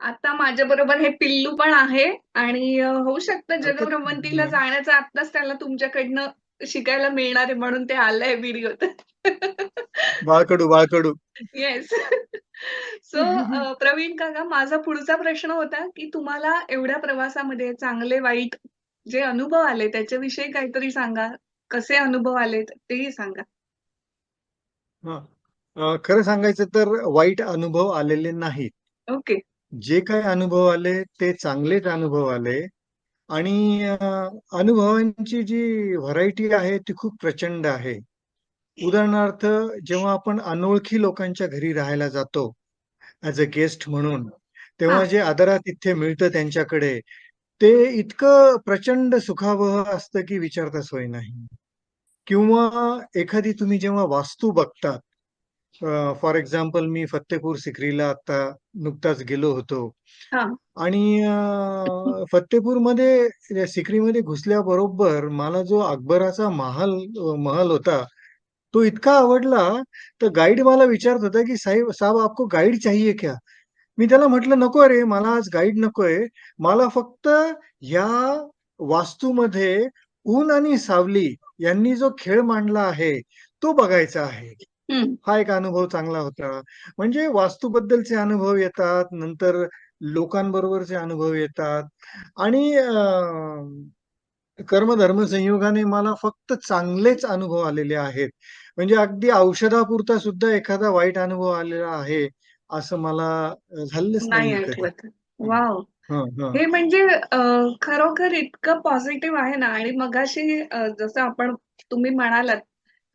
आता माझ्याबरोबर हे पिल्लू पण आहे आणि होऊ शकतं जगभ्रमंतीला. जाण्याचं आत्ताच त्याला तुमच्याकडनं शिकायला मिळणार आहे म्हणून ते आलंय व्हिडिओत. बाळकडू, बाळकडू. येस. सो प्रवीण काका माझा पुढचा प्रश्न होता, की तुम्हाला एवढ्या प्रवासामध्ये चांगले वाईट जे अनुभव आले त्याच्याविषयी काहीतरी सांगा. कसे अनुभव आलेत तेही सांगा? हां. खरं सांगायचं तर वाईट अनुभव आलेले नाहीत. ओके. जे काही अनुभव आले ते चांगलेच अनुभव आले आणि अनुभवांची जी व्हरायटी आहे ती खूप प्रचंड आहे. उदाहरणार्थ जेव्हा आपण अनोळखी लोकांच्या घरी राहायला जातो ॲज अ गेस्ट म्हणून, तेव्हा. जे आदरातिथ्य मिळतं त्यांच्याकडे, ते इतकं प्रचंड सुखावह असतं की विचारता सोय नाही. किंवा एखादी तुम्ही जेव्हा वास्तू बघता अ, फॉर एक्झाम्पल मी फत्तेपूर सिक्रीला आता नुकताच गेलो होतो हां. आणि अ, फत्तेपूरमध्ये त्या सिक्रीमध्ये घुसल्याबरोबर मला जो अकबराचा महाल महल होता, तो इतका आवडला, तर गाईड मला विचारत होता, की "साहिब साहब आपको गाईड चाहिए क्या?" मी त्याला म्हटलं, "नको रे, मला आज गाईड नकोय. मला फक्त ह्या वास्तूमध्ये ऊन आणि सावली यांनी जो खेळ मांडला आहे, तो बघायचा आहे." हं. हा एक अनुभव चांगला होता. म्हणजे वास्तूबद्दलचे अनुभव येतात, नंतर लोकांबरोबरचे अनुभव येतात आणि अ, कर्म-धर्म संयोगाने मला फक्त चांगलेच अनुभव आलेले आहेत. म्हणजे अगदी औषधापुरता सुद्धा एखादा वाईट अनुभव आलेला आहे, असं मला अ, झालेलंच नाही नाहीये कधी. आठवत. हं. वॉव! हं, हं. हे म्हणजे अ, खरोखर इतकं पॉझिटिव्ह आहे ना आणि मगाशी अ, जसं आपण तुम्ही म्हणालात,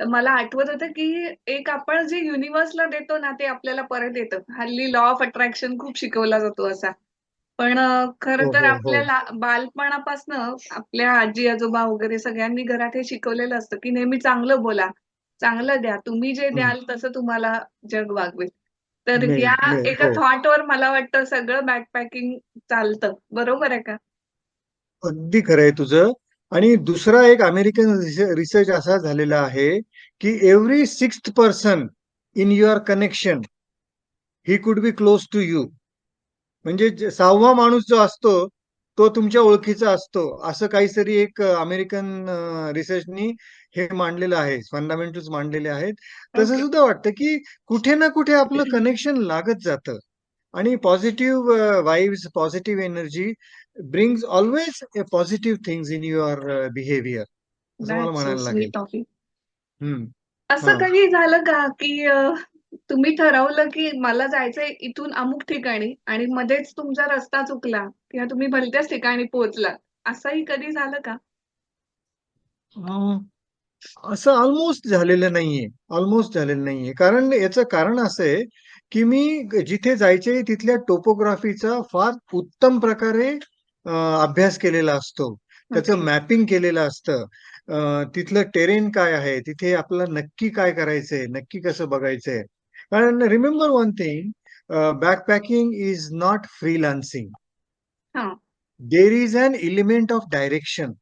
मला आठवत होतं, की एक आपण जे युनिव्हर्सला देतो ना, ते आपल्याला परत येतं. हल्ली लॉ ऑफ अट्रॅक्शन खूप शिकवला जातो असा. पण खरं हो, तर हो, हो. आपल्याला बालपणापासनं आपल्या आजी-आजोबा वगैरे सगळ्यांनी घरात हे शिकवलेलं असतं, की नेहमी चांगलं बोला, चांगलं द्या. तुम्ही जे हं. द्याल तसं तुम्हाला जग वागवेल. तर या. एका हो. थॉटवर मला वाटतं सगळं बॅकपॅकिंग चालतं. बरोबर आहे का? अगदी खरं आहे तुझं. आणि दुसरा एक अमेरिकन रिसर्च असा झालेला आहे, की every sixth person in your connection, he could be close to you. म्हणजे 6वा माणूस जो असतो, तो तुमच्या ओळखीचा असतो. असं काहीतरी एक अमेरिकन रिसर्चनी हे मांडलेलं आहे, फंडामेंटल्स मांडलेले आहेत. तसं. सुद्धा वाटतं, की कुठे ना कुठे आपलं कनेक्शन लागत जातं आणि positive vibes, positive energy brings always a positive things in your behaviour असं मला म्हणायला लागेल. Sweet of you. हं. असं हां. कधी झालं का, की अ, तुम्ही ठरवलं, की मला जायचंय इथून अमुक ठिकाणी आणि मध्येच तुमचा रस्ता चुकला किंवा तुम्ही भलत्याच ठिकाणी पोहोचलात. असंही कधी झालं का? अ, असं अल्मोस्ट झालेलं नाहीये. अल्मोस्ट झालेलं नाहीये. कारण याचं कारण असं आहे, की मी जिथे जायचंय तिथल्या टोपोग्राफीचा फार उत्तम प्रकारे अ, अभ्यास केलेला असतो. त्याचं ओके. मॅपिंग केलेलं असतं. तिथलं टेरेन काय आहे? तिथे आपलं नक्की काय करायचंय? नक्की कसं बघायचंय? कारण remember one thing backpacking is not freelancing there is an element of direction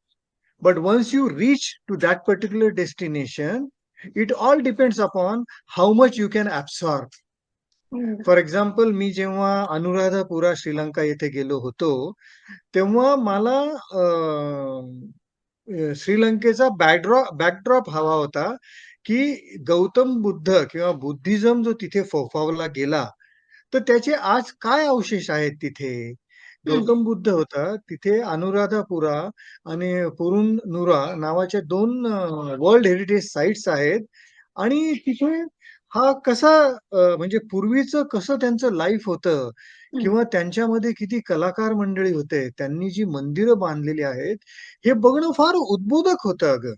but once you reach to that particular destination it all depends upon how much you can absorb for example मी जेव्हा अनुराधापुरा श्रीलंका येथे गेलो होतो तेव्हा मला श्रीलंकेचा backdrop backdrop हवा होता, की गौतम बुद्ध किंवा बुद्धिझम जो तिथे फोफावला गेला, तर त्याचे आज काय अवशेष आहेत तिथे? गौतम बुद्ध होता, तिथे अनुराधापुरा आणि पुरुननुरा नावाच्या 2 अ, वर्ल्ड हेरिटेज साइट्स आहेत आणि तिथे हा कसा म्हणजे पूर्वीचं कसं त्यांचं लाईफ होतं. किंवा त्यांच्यामध्ये किती कलाकार मंडळी होते, त्यांनी जी मंदिरं बांधलेली आहेत, हे बघणं फार उद्बोधक होतं अगं.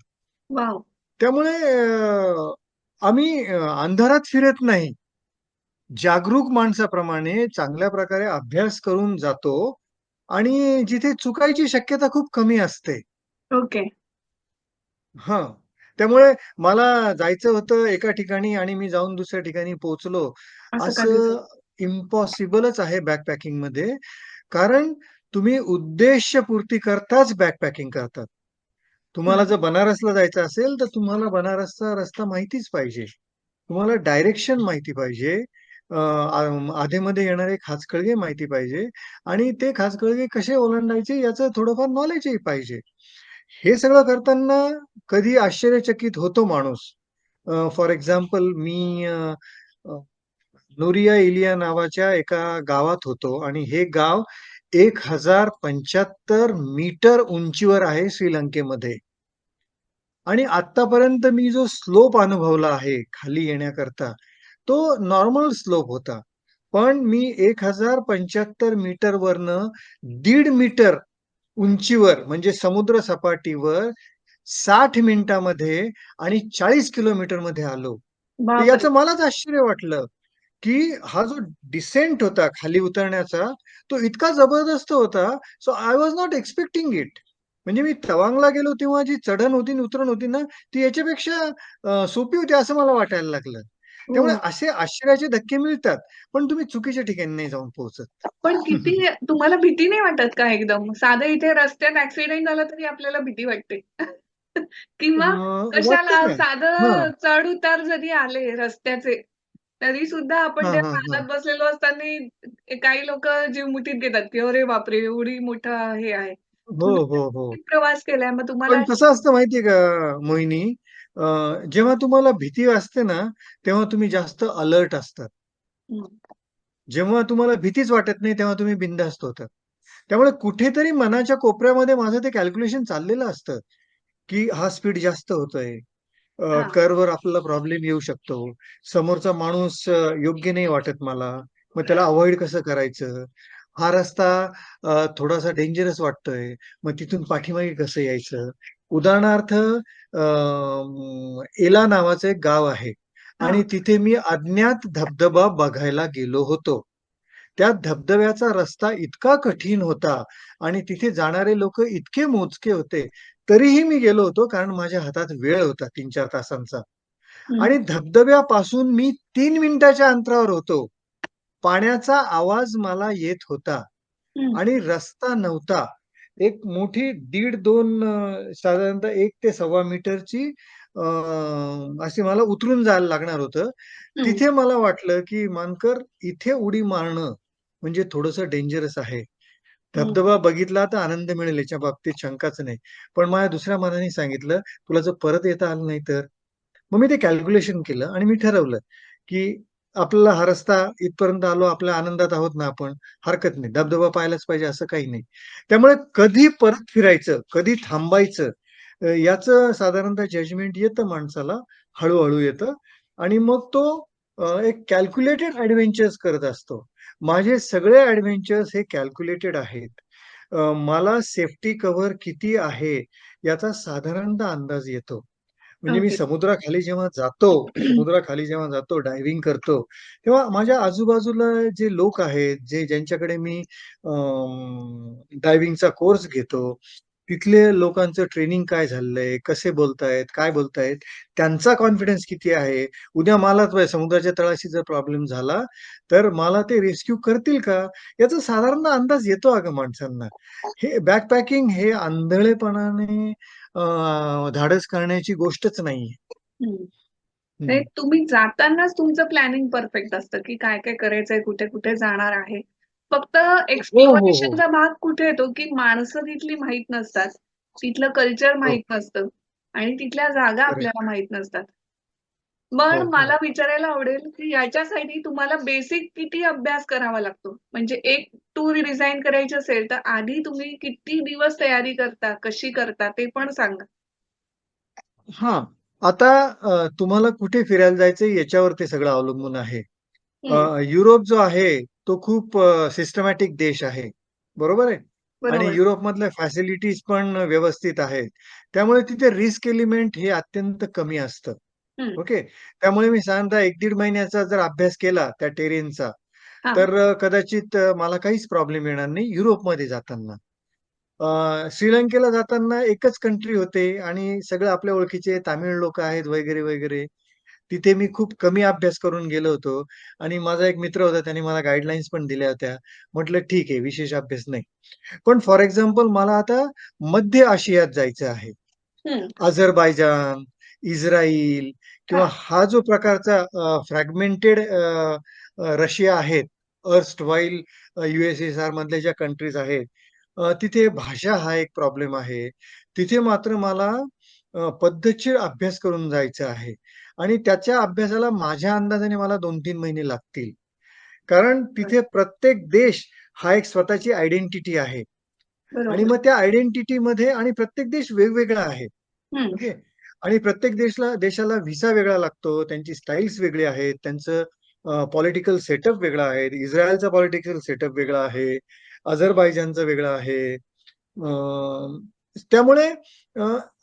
वॉव! त्यामुळे आम्ही अंधारात फिरत नाही. जागरूक माणसाप्रमाणे चांगल्या प्रकारे अभ्यास करून जातो आणि जिथे चुकायची शक्यता खूप कमी असते. ओके. हां. त्यामुळे मला जायचं होतं एका ठिकाणी आणि मी जाऊन दुसऱ्या ठिकाणी पोहोचलो. असं? इम्पॉसिबलच आहे बॅकपॅकिंगमध्ये. कारण तुम्ही उद्देशपूर्ती करताच बॅकपॅकिंग करतात. तुम्हाला. जर बनारसला जायचं असेल, तर तुम्हाला बनारसचा रस्ता माहितीच पाहिजे. तुम्हाला डायरेक्शन माहिती पाहिजे. अ, आ अधेमध्ये येणारे खाचखळगे माहिती पाहिजे आणि ते खाचखळगे कसे ओलांडायचे याचं थोडंफार नॉलेजही पाहिजे. हे सगळं करताना कधी आश्चर्यचकित होतो माणूस. फॉर एक्झाम्पल मी नूरिया इलिया नावाच्या एका गावात होतो आणि हे गाव 1075 मीटर उंचीवर आहे श्रीलंकेमध्ये. आणि आत्तापर्यंत मी जो स्लोप अनुभवला आहे खाली येण्याकरता, तो नॉर्मल स्लोप होता. पण मी 1075 मीटरवरनं 1.5 मीटर उंचीवर म्हणजे समुद्र सपाटीवर 60 मिनिटामध्ये आणि 40 किलोमीटरमध्ये आलो. तर बापरे! याचं मलाच आश्चर्य वाटलं, की हा जो डिसेंट होता खाली उतरण्याचा, तो इतका जबरदस्त होता. So I was not expecting it. म्हणजे मी तवांगला गेलो तेव्हा जी चढण होती उतरण होती ना, ती याच्यापेक्षा सोपी होती असं मला वाटायला लागलं. त्यामुळे हो. असे आश्चर्याचे धक्के मिळतात, पण तुम्ही चुकीच्या ठिकाणी नाही जाऊन पोहोचत. पण किती तुम्हाला भीती नाही वाटत का एकदम? साधं इथे रस्त्यात ॲक्सिडेंट झाला तरी आपल्याला भीती वाटते. किंवा कशाला. साधं चढ-उतार जरी आले रस्त्याचे, तरी सुद्धा आपण हां, त्या हां, हां. वाहनात बसलेलो असताना काही लोकं जीव मुठीत घेतात, की "अरे बापरे! एवढी मोठा हे आहे." हो, तुम्ही हो, हो. किती प्रवास केलाय मग तुम्हाला पण कसं असतं माहिती आहे का मोहिनी, अ, जेव्हा तुम्हाला भीती वाटते ना, तेव्हा तुम्ही जास्त अलर्ट असतात. जेव्हा तुम्हाला भीतीच वाटत नाही, तेव्हा तुम्ही बिनधास्त होतात. त्यामुळे कुठेतरी मनाच्या कोपऱ्यामध्ये माझं ते कॅल्क्युलेशन चाललेलं असतं, की हा स्पीड जास्त होतोय. अ. कर्व्हवर आपल्याला प्रॉब्लेम येऊ शकतो. समोरचा माणूस योग्य नाही वाटत मला. मग त्याला अव्हॉइड कसं करायचं? हा रस्ता थोडासा डेंजरस वाटतोय. मग तिथून पाठीमागे कसं यायचं? उदाहरणार्थ एला नावाचं एक गाव आहे आणि. तिथे मी अज्ञात धबधबा बघायला गेलो होतो. त्या धबधब्याचा रस्ता इतका कठीण होता आणि तिथे जाणारे लोकं इतके मोजके होते. तरीही मी गेलो होतो कारण माझ्या हातात वेळ होता 3-4 तासांचा हं, आणि धबधब्यापासून मी 3 मिनिटाच्या अंतरावर होतो. पाण्याचा आवाज मला येत होता आणि रस्ता नव्हता. एक मोठी 1.5-2 अ, साधारणतः 1 ते सव्वा मीटरची अशी मला उतरून जायला लागणार होतं. तिथे मला वाटलं, की मानकर इथे उडी मारणं म्हणजे थोडंसं डेंजरस आहे. हो. धबधबा बघितला तर आनंद मिळेल याच्या बाबतीत शंकाच नाही. पण माझ्या दुसऱ्या मनाने सांगितलं, "तुला जर परत येता आलं नाही तर?" मग मी ते कॅल्क्युलेशन केलं आणि मी ठरवलं, की आपल्याला हा रस्ता इथपर्यंत आलो, आपल्या आनंदात आहोत ना आपण, हरकत नाही. धबधबा पाहायलाच पाहिजे असं काही नाही. त्यामुळे कधी परत फिरायचं, कधी थांबायचं याचं साधारणतः जजमेंट येतं माणसाला, हळूहळू येतं आणि मग तो एक कॅल्क्युलेटेड ऍडव्हेंचर्स करत असतो. माझे सगळे एडव्हेंचर्स हे कॅल्क्युलेटेड आहेत. मला सेफ्टी कव्हर किती आहे याचा साधारणतः अंदाज येतो. म्हणजे मी. समुद्राखाली जेव्हा जातो, समुद्राखाली जेव्हा जातो, डायव्हिंग करतो, तेव्हा माझ्या आजूबाजूला जे लोक आहेत, जे ज्यांच्याकडे मी डायव्हिंगचा कोर्स घेतो, तिथले लोकांचं ट्रेनिंग काय झालंय, कसे बोलतायत, काय बोलतायत, त्यांचा कॉन्फिडन्स किती आहे? उद्या मलाच बघ समुद्राच्या तळाशी जर प्रॉब्लेम झाला, तर मला ते रेस्क्यू करतील का? याचा साधारण अंदाज येतो अगं माणसांना. हे बॅकपॅकिंग हे आंधळेपणाने धाडस करण्याची गोष्टच नाहीये. तुम्ही जातानाच तुमचं प्लॅनिंग परफेक्ट असतं, की काय-काय करायचंय, कुठे-कुठे जाणार आहे. फक्त हो, हो, हो. एक्सप्लोरेशनचा भाग कुठे येतो, की माणसं तिथली माहीत नसतात. तिथलं कल्चर हो. माहीत नसतं आणि तिथल्या जागा. आपल्याला माहीत नसतात. पण हो, हो. मला विचारायला आवडेल, की याच्यासाठी तुम्हाला बेसिक किती अभ्यास करावा लागतो? म्हणजे एक टूर डिझाइन करायची असेल, तर आधी तुम्ही किती दिवस तयारी करता, कशी करता ते पण सांगा? हां. आता तुम्हाला कुठे फिरायला जायचंय याच्यावर ते सगळं अवलंबून आहे. हं, युरोप जो आहे तो खूप सिस्टमॅटिक देश आहे. बरोबर आहे? आणि. युरोपमधल्या फॅसिलिटीज पण व्यवस्थित आहेत. त्यामुळे तिथे रिस्क एलिमेंट हे अत्यंत कमी असतं. ओके. त्यामुळे मी साधारणतः 1-1.5 महिन्याचा जर अभ्यास केला त्या टेरेनचा, तर कदाचित मला काहीच प्रॉब्लेम येणार नाही युरोपमध्ये जाताना. श्रीलंकेला जाताना एकच कंट्री होते आणि सगळे आपल्या ओळखीचे तामिळ लोकं आहेत वगैरे, वगैरे. तिथे मी खूप कमी अभ्यास करून गेलो होतो आणि माझा एक मित्र होता त्याने मला गाईडलाईन्स पण दिल्या होत्या. म्हटलं ठीक आहे विशेष अभ्यास नाही. पण फॉर एक्झाम्पल मला आता मध्य आशियात जायचं आहे. अझरबैजान, इस्राईल किंवा हां. जो प्रकारचा फ्रॅगमेंटेड रशिया आहेत अर्स्ट वाईल युएसएसआर मधल्या ज्या कंट्रीज आहेत तिथे भाषा हा एक प्रॉब्लेम आहे. तिथे मात्र मला पद्धतशीर अभ्यास करून जायचं आहे आणि त्याच्या अभ्यासाला माझ्या अंदाजाने मला 2-3 महिने लागतील. कारण तिथे प्रत्येक देश हा एक स्वतःची आयडेंटिटी आहे आणि. मग त्या आयडेंटिटीमध्ये आणि प्रत्येक देश वेगवेगळा आहे. ओके. आणि प्रत्येक देशला देशाला व्हिसा वेगळा लागतो. त्यांची स्टाईल्स वेगळी आहेत. त्यांचं पॉलिटिकल सेटअप वेगळा आहे. इस्रायलचा पॉलिटिकल सेटअप वेगळा आहे. अझरबैजानचा वेगळा आहे. त्यामुळे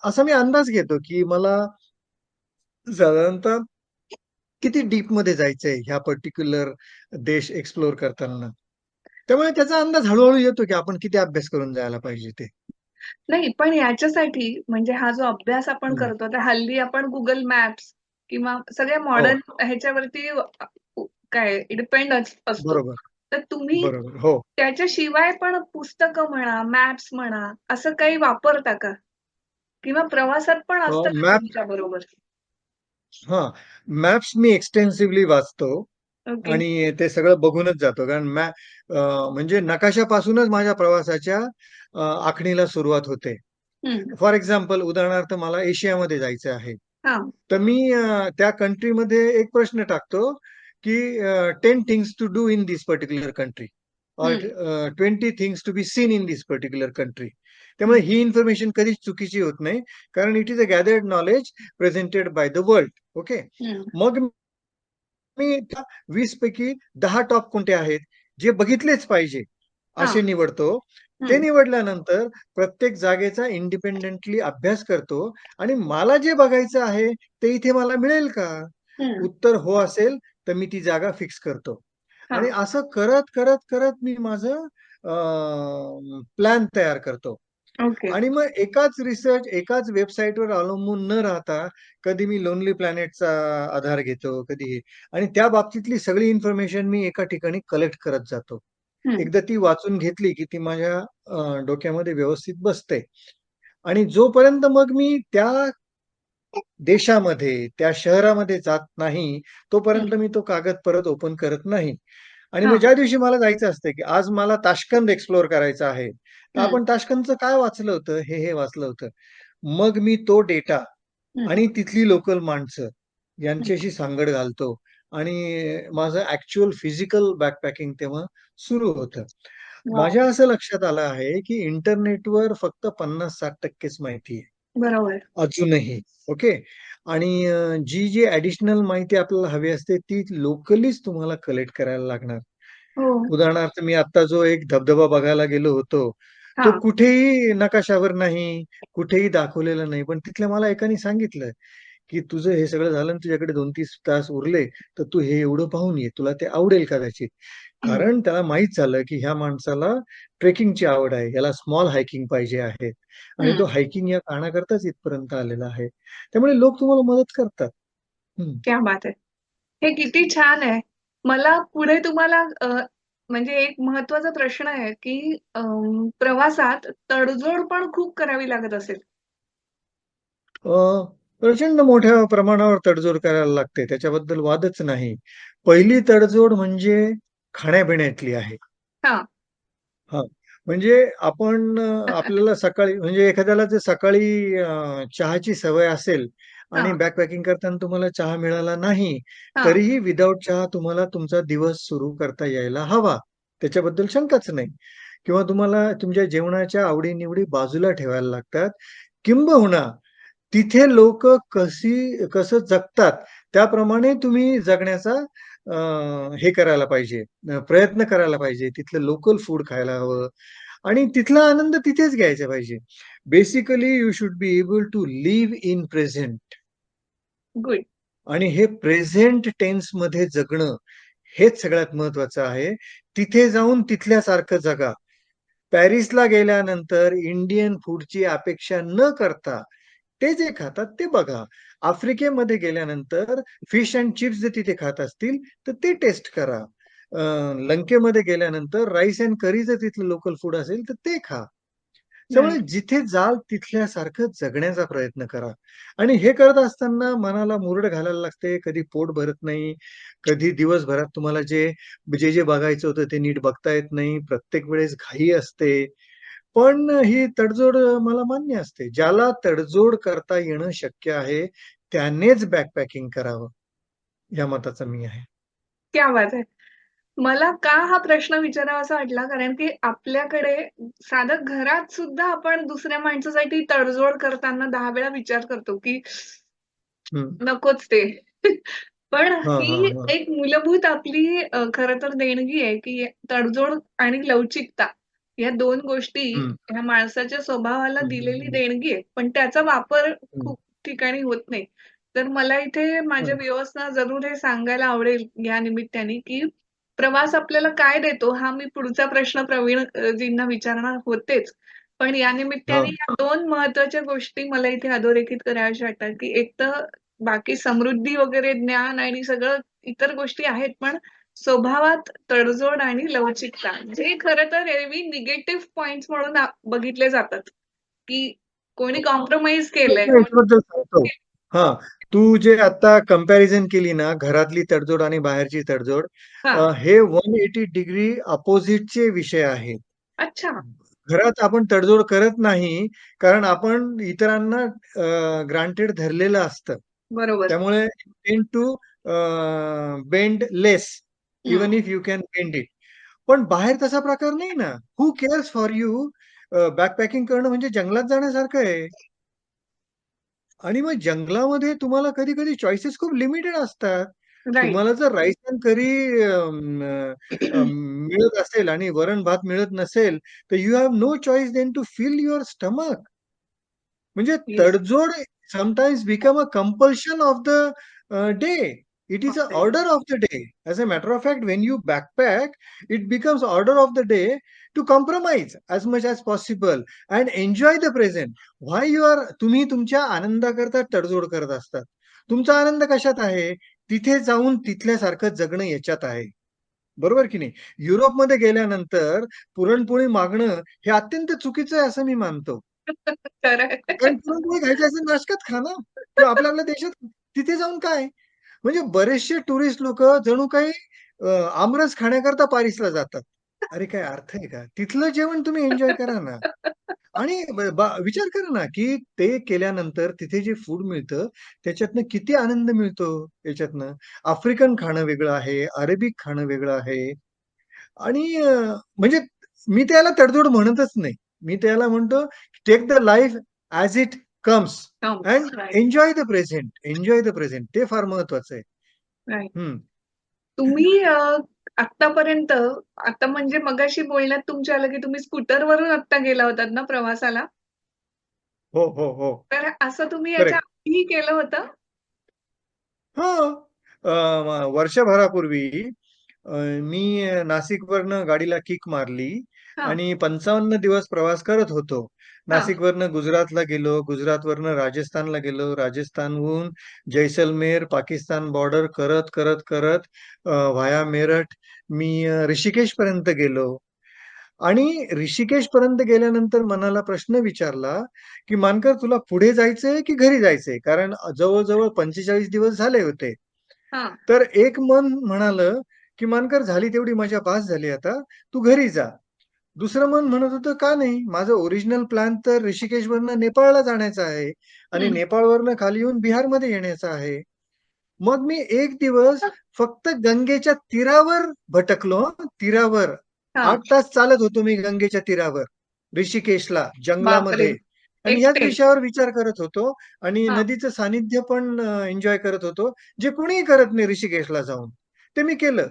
असा मी अंदाज घेतो, की मला साधारणतः किती डीपमध्ये जायचंय ह्या पर्टिक्युलर देश एक्सप्लोर करताना. त्यामुळे त्याचा अंदाज हळू येतो, की आपण किती अभ्यास करून जायला पाहिजे ते. नाही, पण याच्यासाठी म्हणजे हा जो अभ्यास आपण हं. करतो, तर हल्ली आपण Google मॅप्स किंवा सगळ्या हो. मॉडर्न ह्याच्यावरती अ, उ काय डिपेंड असतो. बरोबर. तर तुम्ही बरोबर. हो. त्याच्याशिवाय पण पुस्तकं म्हणा, मॅप्स म्हणा, असं काही वापरता का? किंवा प्रवासात पण असतं तुमच्याबरोबर? हां. मॅप्स मी एक्सटेन्सिव्हली वाचतो ओके. आणि ते सगळं बघूनच जातो. कारण मॅ अ, म्हणजे नकाशापासूनच माझ्या प्रवासाच्या अ, आखणीला सुरुवात होते. फॉर एक्झाम्पल उदाहरणार्थ मला एशियामध्ये जायचं आहे. हां. तर मी अ, त्या कंट्रीमध्ये एक प्रश्न टाकतो, की 10 things to do in this particular country 20 things to be seen in this particular country. त्यामुळे ही इन्फॉर्मेशन कधीच चुकीची होत नाही. कारण it is a gathered knowledge presented by the world. Okay. मग मी 20 पैकी 10 टॉप कोणते आहेत, जे बघितलेच पाहिजे, असे. निवडतो. ते. निवडल्यानंतर प्रत्येक जागेचा इंडिपेंडेंटली अभ्यास करतो आणि मला जे बघायचं आहे, ते इथे मला मिळेल का? उत्तर हो असेल, तर मी ती जागा फिक्स करतो. आणि. असं करत, करत, करत मी माझं प्लॅन तयार करतो. ओके. आणि मग एकाच रिसर्च, एकाच वेबसाईटवर अवलंबून न राहता, कधी मी लोनली प्लॅनेटचा आधार घेतो, कधी हे आणि त्या बाबतीतली सगळी इन्फॉर्मेशन मी एका ठिकाणी कलेक्ट करत जातो. एकदा ती वाचून घेतली, की ती माझ्या डोक्यामध्ये व्यवस्थित बसते. आणि जोपर्यंत मग मी त्या देशामध्ये, त्या शहरामध्ये जात नाही, तोपर्यंत. मी तो कागद परत ओपन करत नाही. आणि मग. ज्या दिवशी मला जायचं असतं, की आज मला ताश्कंद एक्सप्लोर करायचं आहे. तर. आपण ताश्कंदचं काय वाचलं होतं? हे, हे वाचलं होतं. मग मी तो डेटा. आणि तिथली लोकल माणसं. यांच्याशी सांगड घालतो आणि माझं ॲक्चुअल फिजिकल बॅकपॅकिंग तेव्हा सुरू होतं. माझ्या असं लक्षात आलं आहे, की इंटरनेटवर फक्त 50-60%च माहिती आहे. बरोबर. अजूनही. ओके. आणि जी, जी ॲडिशनल माहिती आपल्याला हवी असते, ती लोकलीच तुम्हाला कलेक्ट करायला लागणार. हो. उदाहरणार्थ मी आत्ता जो एक धबधबा बघायला गेलो होतो, तो. कुठेही नकाशावर नाही, कुठेही दाखवलेला नाही. पण तिथल्या मला एकाने सांगितलं, की "तुझं हे सगळं झालं तुझ्याकडे 2-3 तास उरले, तर तू हे एवढं पाहून ये. तुला ते आवडेल कदाचित." कारण त्याला माहीत झालं, की ह्या माणसाला ट्रेकिंगची आवड आहे. याला स्मॉल हायकिंग पाहिजे आहे आणि. तो हायकिंग या कारणाकरताच इथपर्यंत आलेला आहे. त्यामुळे लोक तुम्हाला मदत करतात. क्या बात है! हे किती छान आहे. मला पुढे तुम्हाला म्हणजे एक महत्त्वाचा प्रश्न आहे, की प्रवासात तडजोड पण खूप करावी लागत असेल. प्रचंड मोठ्या प्रमाणावर तडजोड करायला लागते. त्याच्याबद्दल वादच नाही. पहिली तडजोड म्हणजे खाण्यापिण्यातली आहे. हां. हां, म्हणजे आपण आपल्याला सकाळी म्हणजे एखाद्याला जर सकाळी चहाची सवय असेल आणि हां, बॅकपॅकिंग करताना तुम्हाला चहा मिळाला नाही. तरीही विदाऊट चहा तुम्हाला तुमचा दिवस सुरू करता यायला हवा. त्याच्याबद्दल शंकाच नाही. किंवा तुम्हाला तुमच्या जेवणाच्या आवडी बाजूला ठेवायला लागतात. किंबहुना तिथे लोकं कशी कसं जगतात, त्याप्रमाणे तुम्ही जगण्याचा हे करायला पाहिजे, प्रयत्न करायला पाहिजे. तिथलं लोकल फूड खायला हवं आणि तिथला आनंद तिथेच घ्यायचा पाहिजे. Basically you should be able to live in present good. आणि हे प्रेझेंट टेन्समध्ये जगणं, हेच सगळ्यात महत्वाचं आहे. तिथे जाऊन तिथल्यासारखं जगा. पॅरिसला गेल्यानंतर इंडियन फूडची अपेक्षा न करता, ते जे खातात ते बघा. आफ्रिकेमध्ये गेल्यानंतर फिश एंड चिप्स जर तिथे खात असतील, तर ते टेस्ट करा. लंकेमध्ये गेल्यानंतर राईस एंड करी जर तिथलं लोकल फूड असेल, तर ते खा. त्यामुळे. जिथे जाल तिथल्यासारखं जगण्याचा प्रयत्न करा आणि हे करत असताना मनाला मुरड घालायला लागते. कधी पोट भरत नाही. कधी दिवसभरात तुम्हाला जे जे, जे बघायचं होतं ते नीट बघता येत नाही. प्रत्येक वेळेस घाई असते. पण ही तडजोड मला मान्य असते. ज्याला तडजोड करता येणं शक्य आहे, त्यानेच बॅकपॅकिंग करावं. या मताचा मी आहे. क्या बात है! मला का हा प्रश्न विचारावासा वाटला कारण की आपल्याकडे साधं घरात सुद्धा आपण दुसऱ्या माणसासाठी तडजोड करताना 10 वेळा विचार करतो, की. नकोच ते. पण हां. एक मूलभूत आपली खरं तर देणगी आहे, की तडजोड आणि लवचिकता या 2 गोष्टी. ह्या माणसाच्या स्वभावाला दिलेली. देणगी आहे. पण त्याचा वापर. खूप ठिकाणी होत नाही. तर मला इथे माझ्या. व्ह्युअर्सना जरूर हे सांगायला आवडेल या निमित्ताने, की प्रवास आपल्याला काय देतो हा मी पुढचा प्रश्न प्रवीण अ, जींना विचारणार होतेच. पण या निमित्ताने हां. या 2 महत्त्वाच्या गोष्टी मला इथे अधोरेखित कराव्याशा वाटतात, की एक तर बाकी समृद्धी वगैरे ज्ञान आणि सगळं इतर गोष्टी आहेत, पण स्वभावात तडजोड आणि लवचिकता जे खरं तर एरवी निगेटिव्ह पॉइंट्स म्हणून बघितले जातात, की कोणी कॉम्प्रोमाईज केलंय. हां, तू जे आता कंपॅरिझन केली ना, घरातली तडजोड आणि बाहेरची तडजोड हां. हे 180 डिग्री अपोझिटचे विषय आहेत. अच्छा. घरात आपण तडजोड करत नाही, कारण आपण इतरांना ग्रांटेड धरलेलं असतं. बरोबर. त्यामुळे to bend less even if you can bend it. पण बाहेर तसा प्रकार नाही ना. Who cares for you? Backpacking करणं म्हणजे जंगलात जाण्यासारखं आहे. आणि मग जंगलामध्ये तुम्हाला कधी-कधी चॉईसेस खूप लिमिटेड असतात. तुम्हाला जर राईस एंड करी मिळत असेल आणि वरण-भात मिळत नसेल, तर you have no choice then to fill your stomach. म्हणजे. तडजोड sometimes become a compulsion of the day. It is a. Order of the day. As a matter of fact when you backpack, it becomes order of the day to compromise as much as possible and enjoy the present. Why you are तुम्ही तुमच्या आनंदाकरता तडजोड करत असतात. तुमचा आनंद कशात आहे? तिथे जाऊन तिथल्यासारखं जगणं याच्यात आहे. बरोबर की नाही? युरोपमध्ये गेल्यानंतर पुरणपोळी मागणं हे अत्यंत चुकीचं आहे असं मी मानतो. कारण पुरणपोळी खायची असेल नाशकात खा ना. आपल्या आपल्या देशात तिथे जाऊन काय? म्हणजे बरेचसे टुरिस्ट लोक जणू काही आमरस खाण्याकरता पॅरिसला जातात. अरे काय अर्थ आहे का? तिथलं जेवण तुम्ही एन्जॉय करा ना. आणि विचार करा ना, की ते केल्यानंतर तिथे जे फूड मिळतं, त्याच्यातनं किती आनंद मिळतो याच्यातनं. आफ्रिकन खाणं वेगळं आहे, अरेबिक खाणं वेगळं आहे आणि म्हणजे मी त्याला तडजोड म्हणतच नाही. मी त्याला म्हणतो take the life as it comes right. Enjoy the present. Enjoy the present. ते फार महत्वाचं आहे. तुम्ही अ, आत्तापर्यंत आता म्हणजे मगाशी बोलण्यात तुमच्या आलं, की तुम्ही स्कूटरवरून आत्ता गेला होतात ना प्रवासाला? हो, हो, हो. तर असं तुम्ही याच्या केलं होतं? हां. वर्षभरापूर्वी मी नाशिकवरनं गाडीला किक मारली आणि 55 दिवस प्रवास करत होतो. हां. नाशिकवरनं गुजरातला गेलो, गुजरातवरनं राजस्थानला गेलो, राजस्थानहून जैसलमेर, पाकिस्तान बॉर्डर करत, करत, करत अ, व्हाया मेरठ मी अ, ऋषिकेशपर्यंत गेलो. आणि ऋषिकेशपर्यंत गेल्यानंतर मनाला प्रश्न विचारला, की "मानकर तुला पुढे जायचंय की घरी जायचंय?" कारण जवळ-जवळ 45 दिवस झाले होते. हां. तर एक मन म्हणालं, की "मानकर झाली तेवढी मजा बास झाली आता, तू घरी जा." दुसरं मन म्हणत होतं, "का नाही? माझं ओरिजिनल प्लॅन तर ऋषिकेशवरनं नेपाळला जाण्याचा आहे आणि. नेपाळवरनं खाली येऊन बिहारमध्ये येण्याचा आहे." मग मी एक दिवस फक्त गंगेच्या तीरावर भटकलो तीरावर. 8 तास चालत होतो मी गंगेच्या तीरावर, ऋषिकेशला! जंगलामध्ये आणि एकटे? विषयावर विचार करत होतो आणि. नदीचं सानिध्य पण एन्जॉय करत होतो, जे कुणीही करत नाही ऋषिकेशला जाऊन. ते मी केलं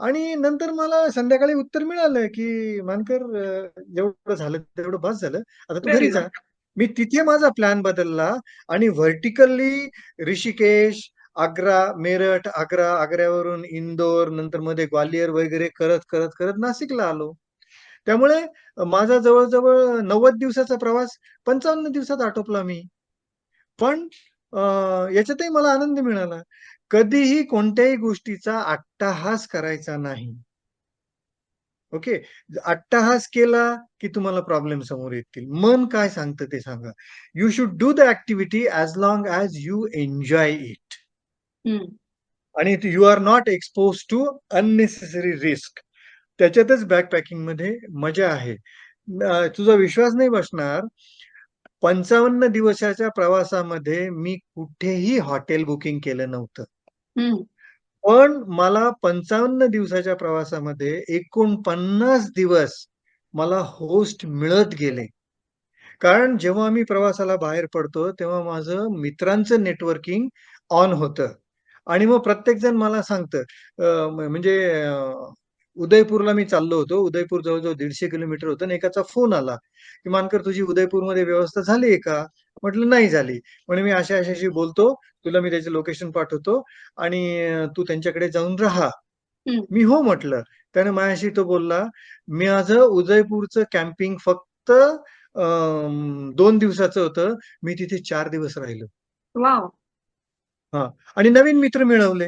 आणि नंतर मला संध्याकाळी उत्तर मिळालं, की "मानकर जेवढं झालं तेवढं बास झालं. आता तू घरी जा. जा." मी तिथे माझा प्लॅन बदलला आणि व्हर्टिकली ऋषिकेश, आग्रा, मेरठ, आग्रा, आग्र्यावरून इंदोर, नंतर मध्ये ग्वाल्हेर वगैरे करत, करत, करत नाशिकला आलो. त्यामुळे माझा जवळ-जवळ 90 दिवसाचा प्रवास 55 दिवसात आटोपला मी. पण याच्यातही मला आनंद मिळाला. कधीही कोणत्याही गोष्टीचा अट्टाहास करायचा नाही. ओके. अट्टहास केला, की तुम्हाला प्रॉब्लेम समोर येतील. मन काय सांगतं ते सांगा. You should do the activity as long as you enjoy it. आणि you are not exposed to unnecessary risk. त्याच्यातच बॅकपॅकिंगमध्ये मजा आहे. तुझा विश्वास नाही बसणार. 55 दिवसाच्या प्रवासामध्ये मी कुठेही हॉटेल बुकिंग केलं नव्हतं. पण मला 55 दिवसाच्या प्रवासामध्ये 49 दिवस मला होस्ट मिळत गेले. कारण जेव्हा आम्ही प्रवासाला बाहेर पडतो, तेव्हा माझं मित्रांचं नेटवर्किंग ऑन होतं आणि मग प्रत्येकजण मला सांगतं म्हणजे उदयपूरला मी चाललो होतो. उदयपूर जवळ-जवळ 150 किलोमीटर होतं आणि एकाचा फोन आला, की "मानकर तुझी उदयपूरमध्ये व्यवस्था झाली आहे का?" म्हटलं, "नाही झाली." म्हणे, "मी अशा-अशाशी बोलतो. तुला मी त्याचं लोकेशन पाठवतो आणि तू त्यांच्याकडे जाऊन राहा." मी हो म्हटलं. त्याने माझ्याशी तो बोलला. माझं उदयपूरचं कॅम्पिंग फक्त 2 दिवसाचं होतं. मी तिथे 4 दिवस राहिलो. हां. आणि नवीन मित्र मिळवले.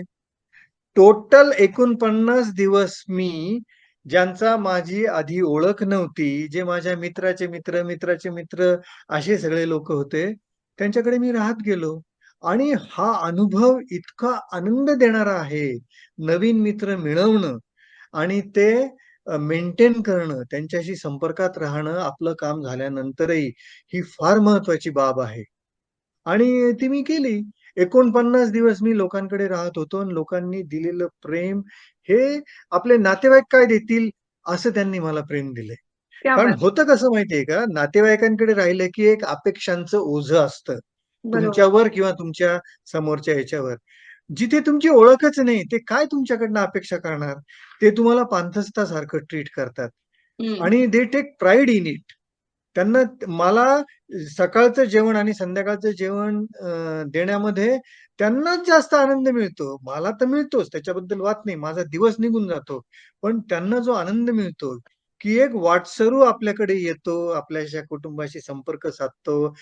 टोटल 49 दिवस मी ज्यांचा माझी आधी ओळख नव्हती, जे माझ्या मित्राचे मित्र, मित्राचे मित्र असे सगळे लोक होते, त्यांच्याकडे मी राहत गेलो. आणि हा अनुभव इतका आनंद देणारा आहे. नवीन मित्र मिळवणं आणि ते मेंटेन करणं, त्यांच्याशी संपर्कात राहणं आपलं काम झाल्यानंतरही ही फार महत्वाची बाब आहे. आणि ती मी केली. 49 दिवस मी लोकांकडे राहत होतो आणि लोकांनी दिलेलं प्रेम हे आपले नातेवाईक काय देतील, असं त्यांनी मला प्रेम. क्या कारण! होतं कसं माहितीये का, नातेवाईकांकडे राहिलं की एक अपेक्षांचं ओझं असतं. तुमच्यावर किंवा तुमच्या समोरच्या ह्याच्यावर. जिथे तुमची ओळखच नाही, ते काय तुमच्याकडनं अपेक्षा करणार? ते तुम्हाला पाणथस्तासारखं ट्रीट करतात. आणि they take pride in it. त्यांना मला सकाळचं जेवण आणि संध्याकाळचं जेवण देण्यामध्ये त्यांनाच जास्त आनंद मिळतो. मला तर मिळतोच, त्याच्याबद्दल वाद नाही. माझा दिवस निघून जातो. पण त्यांना जो आनंद मिळतो, की एक वाटसरू आपल्याकडे येतो, आपल्याच्या कुटुंबाशी संपर्क साधतो,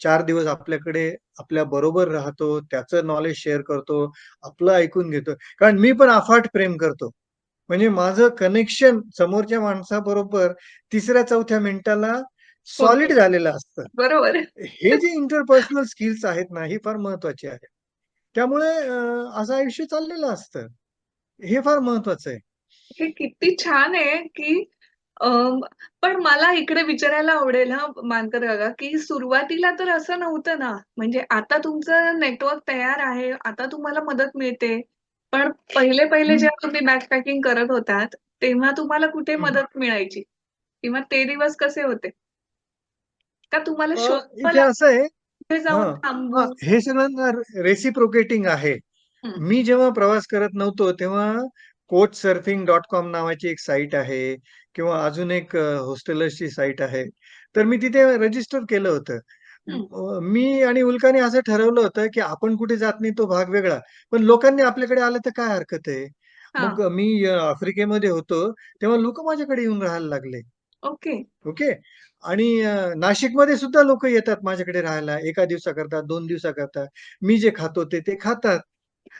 चार दिवस आपल्याकडे आपल्या बरोबर राहतो, त्याचं नॉलेज शेअर करतो, आपलं ऐकून घेतो. कारण मी पण अफाट प्रेम करतो. म्हणजे माझं कनेक्शन समोरच्या माणसाबरोबर 3ऱ्या-4थ्या मिनिटाला सॉलिड झालेलं असतं. बरोबर. हे जे इंटरपर्सनल स्किल्स आहेत ना, ही फार महत्वाची आहेत. त्यामुळे असं आयुष्य चाललेलं असतं. हे फार महत्वाचं आहे. हे किती छान आहे, की पण मला इकडे विचारायला आवडेल हां, मानकर काका, की सुरुवातीला तर असं नव्हतं ना, म्हणजे आता तुमचं नेटवर्क तयार आहे, आता तुम्हाला मदत मिळते. पण पहिले-पहिले हं, जेव्हा तुम्ही बॅकपॅकिंग करत होतात, तेव्हा तुम्हाला कुठे. मदत मिळायची? किंवा ते दिवस कसे होते? का तुम्हाला इथे असं आहे जाऊन हां, सगळं रेसिप्रोकेटिंग आहे. मी जेव्हा प्रवास करत नव्हतो, तेव्हा couchsurfing.com नावाची एक साइट आहे किंवा अजून एक होस्टेलर्सची साइट आहे. तर मी तिथे रजिस्टर केलं होतं. मी आणि उल्काने असं ठरवलं होतं, की आपण कुठे जात नाही तो भाग वेगळा. पण लोकांनी आपल्याकडे आलं तर काय हरकत आहे? मग मी आफ्रिकेमध्ये होतो, तेव्हा लोकं माझ्याकडे येऊन राहायला लागले. ओके. ओके. आणि नाशिकमध्ये सुद्धा लोकं येतात माझ्याकडे राहायला. 1 दिवसाकरता, 2 दिवसाकरता. मी जे खातो ते, ते खातात.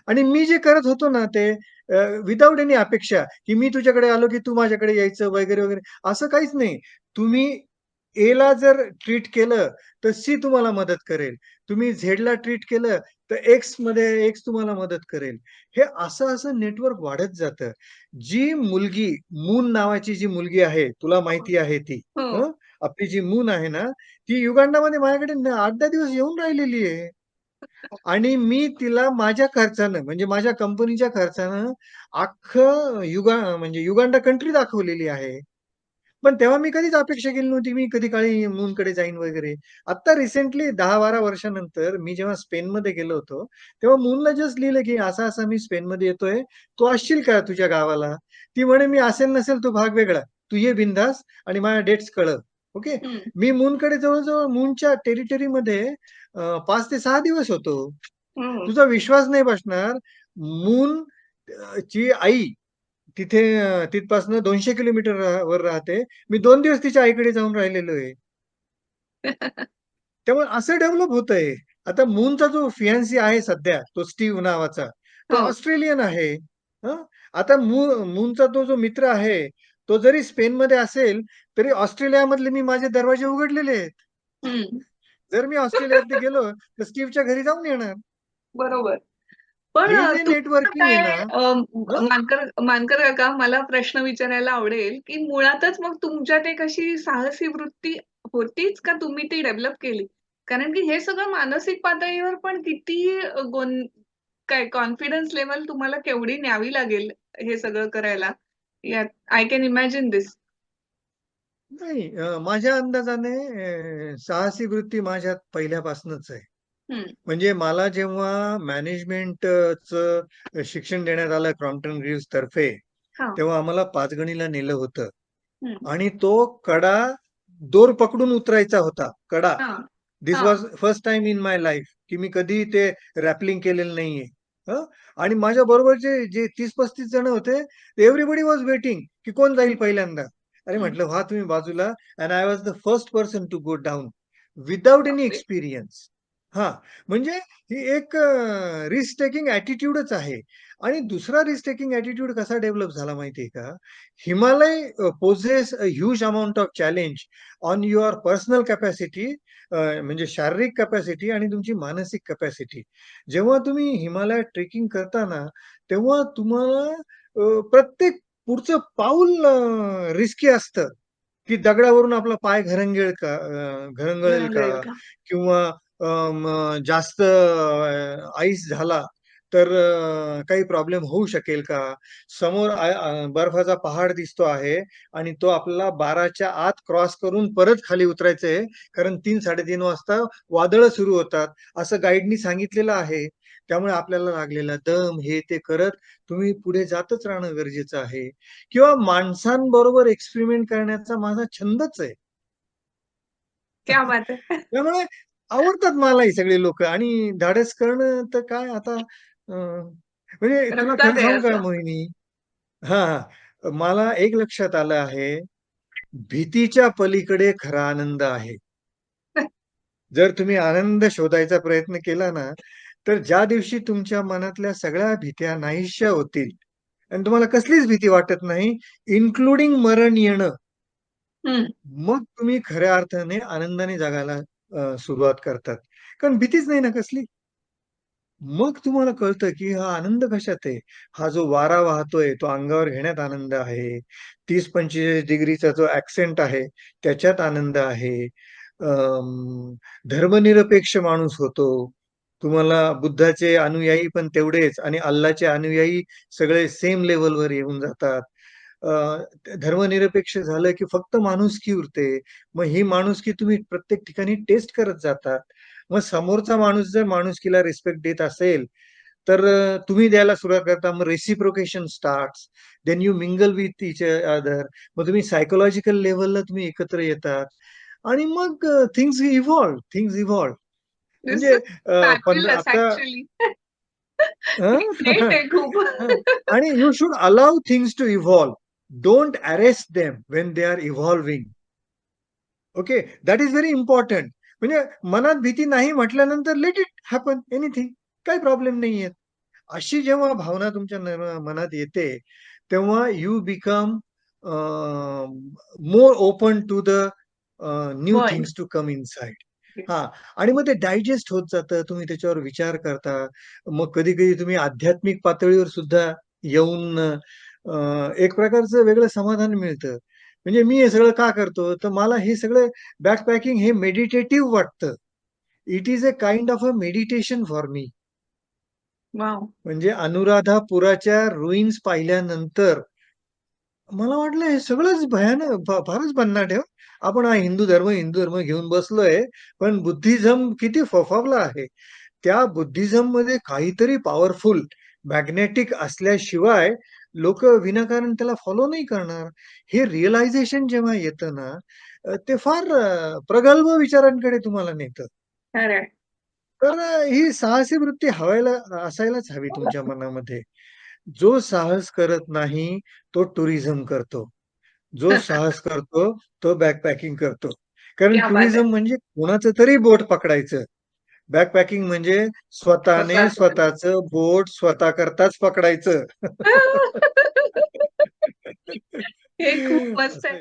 आणि मी जे करत होतो ना ते अ, विथआऊट एनी अपेक्षा, की मी तुझ्याकडे आलो, की तू माझ्याकडे यायचं वगैरे, वगैरे असं काहीच नाही. तुम्ही एला जर ट्रीट केलं, तर सी तुम्हाला मदत करेल. तुम्ही झेडला ट्रीट केलं, तर एक्समध्ये एक्स तुम्हाला मदत करेल. हे असं-असं नेटवर्क वाढत जातं. जी मुलगी, मून नावाची जी मुलगी आहे, तुला माहिती आहे ती. आपली जी मून आहे ना, ती युगांडामध्ये माझ्याकडे आठ दहा दिवस येऊन राहिलेली आहे. आणि मी तिला माझ्या खर्चानं, म्हणजे माझ्या कंपनीच्या खर्चानं अख्खं युगा म्हणजे युगांडा कंट्री दाखवलेली आहे. पण तेव्हा मी कधीच अपेक्षा केली नव्हती, मी कधी काळी मूनकडे जाईन वगैरे. आता रिसेंटली दहा बारा वर्षानंतर मी जेव्हा स्पेनमध्ये गेलो होतो, तेव्हा मूनला जस्ट लिहिलं, की असा-असा मी स्पेनमध्ये येतोय. तू असशील का तुझ्या गावाला? ती म्हणे, "मी असेल नसेल तो भाग वेगळा. तू ये बिंदास आणि माझ्या डेट्स कळव." ओके. मी मूनकडे जवळ-जवळ मूनच्या टेरिटरीमध्ये 5 ते 6 दिवस होतो. तुझा विश्वास नाही बसणार. मून ची आई तिथे तिथपासून 200 किलोमीटर वर राहते. मी 2 दिवस तिच्या आईकडे जाऊन राहिलेलो आहे. त्यामुळे असं डेव्हलप होतंय. आता मूनचा जो फियांसी आहे सध्या, तो स्टीव्ह नावाचा, तो हो. ऑस्ट्रेलियन आहे. आता मूनचा तो जो मित्र आहे, तो जरी स्पेनमध्ये असेल, तरी ऑस्ट्रेलियामधले मी माझे दरवाजे उघडलेले आहेत. जर मी ऑस्ट्रेलियात गेलो, तर स्टीव्हच्या घरी जाऊन येणार. बरोबर. पण? मानकर मानकर काका मला प्रश्न विचारायला आवडेल, की मुळातच मग तुमच्यात एक अशी साहसी वृत्ती होतीच का तुम्ही ती डेव्हलप केली? कारण की हे सगळं मानसिक पातळीवर पण किती गोन काय कॉन्फिडन्स लेव्हल तुम्हाला केवढी न्यावी लागेल हे सगळं करायला? यात आय कॅन इमॅजिन धिस. नाही माझ्या अंदाजाने साहसी वृत्ती माझ्यात पहिल्यापासूनच आहे. म्हणजे मला जेव्हा मॅनेजमेंटचं शिक्षण देण्यात आलं क्रॉम्प्टन ग्रीव्स तर्फे. तेव्हा आम्हाला पाचगणीला नेलं होतं. आणि तो कडा दोर पकडून उतरायचा होता, कडा. हां. Was first time in my life की मी कधीही ते रॅपलिंग केलेलं नाहीये. आणि माझ्या बरोबरचे जे 30-35 जण होते, एव्हरीबडी वॉज वेटिंग की कोण जाईल पहिल्यांदा. अरे. म्हटलं, "व्हा तुम्ही बाजूला" and I was the first person to go down without any! Experience. हां, म्हणजे ही एक रिस्क टेकिंग ॲटिट्यूडच आहे. आणि दुसरा रिस्क टेकिंग ॲटिट्यूड कसा डेव्हलप झाला माहिती आहे का? Himalaya uh, poses a huge amount of challenge on your personal capacity म्हणजे शारीरिक कॅपॅसिटी आणि तुमची मानसिक कॅपॅसिटी. जेव्हा तुम्ही हिमालयात ट्रेकिंग करता ना, तेव्हा तुम्हाला प्रत्येक पुढचं पाऊल रिस्की असतं, की दगडावरून आपला पाय घरंगेळ का घरंगळेल का? किंवा जास्त आईस झाला, तर काही प्रॉब्लेम होऊ शकेल का? समोर बर्फाचा पहाड दिसतो आहे आणि तो आपल्याला 12च्या आत क्रॉस करून परत खाली उतरायचं आहे. कारण 3-3:30 वाजता वादळं सुरू होतात, असं गाईडनी सांगितलेलं आहे. त्यामुळे आपल्याला लागलेला दम, हे ते करत तुम्ही पुढे जातच राहणं गरजेचं आहे. किंवा माणसांबरोबर एक्सपेरिमेंट करण्याचा माझा छंदच आहे. त्यामुळे आवडतात मला ही सगळी लोकं आणि धाडस करणं तर काय आता म्हणजे तुला खरं सांगू का. मोहिनी? हां. मला एक लक्षात आलं आहे, भीतीच्या पलीकडे खरा आनंद आहे. जर तुम्ही आनंद शोधायचा प्रयत्न केला ना, तर ज्या दिवशी तुमच्या मनातल्या सगळ्या भीत्या नाहीशा होतील आणि तुम्हाला कसलीच भीती वाटत नाही, इन्क्लुडिंग मरण येणं. मग तुम्ही खऱ्या अर्थाने आनंदाने जगायला सुरुवात करतात. कारण भीतीच नाही ना कसली. मग तुम्हाला कळतं, की हा आनंद कशात आहे? हा जो वारा वाहतोय, तो अंगावर घेण्यात आनंद आहे. 30-45 डिग्रीचा जो ऍक्सेंट आहे, त्याच्यात आनंद आहे. धर्मनिरपेक्ष माणूस होतो. तुम्हाला बुद्धाचे अनुयायी पण तेवढेच आणि अल्लाचे अनुयायी सगळे सेम लेवलवर येऊन जातात. धर्मनिरपेक्ष झालं, की फक्त माणुसकी उरते. मग ही माणुसकी तुम्ही प्रत्येक ठिकाणी टेस्ट करत जातात. मग समोरचा माणूस जर माणुसकीला रिस्पेक्ट देत असेल, तर तुम्ही द्यायला सुरुवात करता. मग reciprocation starts. Then you mingle with each other. मग तुम्ही सायकॉलॉजिकल लेव्हलला तुम्ही एकत्र येतात आणि मग थिंग्स इव्हॉल्व, थिंग्स इव्हॉल्व. म्हणजे इज. आणि you should allow things to evolve. Don't arrest them when they are evolving. Okay. That is very important. म्हणजे मनात भीती नाही म्हटल्यानंतर लेट इट हॅपन एनिथिंग. काही प्रॉब्लेम नाहीये. अशी जेव्हा भावना तुमच्या मनात येते, तेव्हा you become more open to the new. Things to come inside. Yes. हां. आणि मग ते डायजेस्ट होत जातं. तुम्ही त्याच्यावर विचार करता. मग कधी-कधी तुम्ही आध्यात्मिक पातळीवर सुद्धा येऊन एक प्रकारचं वेगळं समाधान मिळतं. म्हणजे मी हे सगळं का करतो? तर मला हे सगळं बॅकपॅकिंग हे मेडिटेटिव्ह वाटतं. It is a kind of a meditation for me. Wow! म्हणजे अनुराधापुराच्या रुईन्स पाहिल्यानंतर मला वाटलं हे सगळंच भयानक फारच भन्नाट आहे हो. आपण हा हिंदू धर्म, हिंदू धर्म घेऊन बसलोय, पण बुद्धिझम किती फोफावला आहे. त्या बुद्धिझममध्ये काहीतरी पॉवरफुल मॅग्नेटिक असल्याशिवाय लोकं विनाकारण त्याला फॉलो नाही करणार. हे रिअलायझेशन जेव्हा येतं ना, ते फार प्रगल्भ विचारांकडे तुम्हाला नेतं. तर ही साहसी वृत्ती हवायला असायलाच हवी तुमच्या मनामध्ये. जो साहस करत नाही, तो टुरिझम करतो. जो साहस करतो, तो बॅकपॅकिंग करतो. कारण! टुरिझम म्हणजे कोणाचं तरी बोट पकडायचं. बॅकपॅकिंग म्हणजे स्वतःने स्वतःच. बोट स्वतः करताच पकडायचं. हे खूप मस्त. आहे.